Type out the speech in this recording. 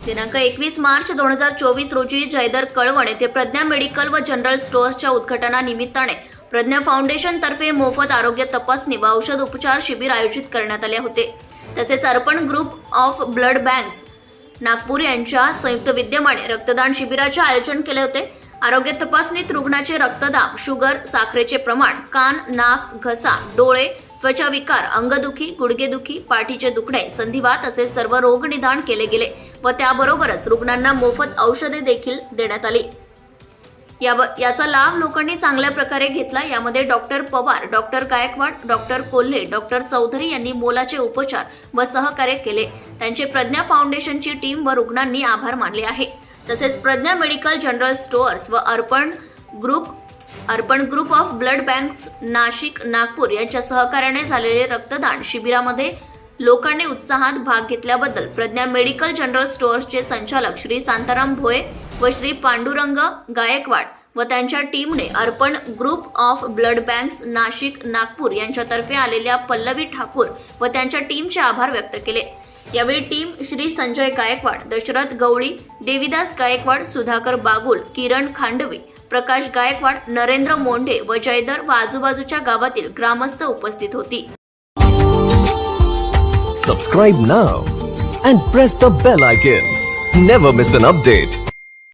दिनांक एकवीस मार्च दोन हजार चोवीस रोजी जयदर कळवण येथे प्रज्ञा मेडिकल व जनरल स्टोअर्सच्या उद्घाटनानिमित्ताने प्रज्ञा फाउंडेशनतर्फे मोफत आरोग्य तपासणी व औषध उपचार शिबिर आयोजित करण्यात आले होते. तसेच Arpan group of blood banks Nagpur यांच्या संयुक्त विद्यमाने रक्तदान शिबिराचे आयोजन केले होते. आरोग्य तपासणीत रुग्णाचे रक्तदाब शुगर साखरेचे प्रमाण कान नाक घसा डोळे त्वचा विकार अंगदुखी गुडघेदुखी पाठीचे दुखणे संधिवात असे सर्व रोग निदान केले गेले व त्याबरोबरच रुग्णांना मोफत औषधे देखील देण्यात आली. याव- याचा लाभ लोकांनी चांगल्या प्रकारे घेतला यामध्ये doctor Pawar doctor Gaikwad doctor Kolhe doctor Chaudhari यांनी मोलाचे उपचार व सहकार्य केले. त्यांचे प्रज्ञा फाउंडेशनची टीम व रुग्णांनी आभार मानले आहे. तसेच प्रज्ञा मेडिकल जनरल स्टोअर्स व Arpan group Arpan group of blood banks Nashik Nagpur यांच्या सहकार्याने झालेले रक्तदान शिबिरामध्ये लोकांनी उत्साहात भाग घेतल्याबद्दल प्रज्ञा मेडिकल जनरल स्टोअर्सचे संचालक श्री शांताराम भोये व श्री पांडुरंग गायकवाड व त्यांच्या टीमने Arpan group of blood banks Nashik Nagpur यांच्यातर्फे आलेल्या पल्लवी ठाकूर व त्यांच्या टीमचे आभार व्यक्त केले. यावेळी टीम श्री संजय गायकवाड दशरथ गवळी देविदास गायकवाड सुधाकर बागुल किरण खांडवी प्रकाश गायकवाड नरेंद्र मोंढे व जयदर व आजूबाजूच्या गावातील ग्रामस्थ उपस्थित होती. सबस्क्राईब ना and press the bell icon never miss an update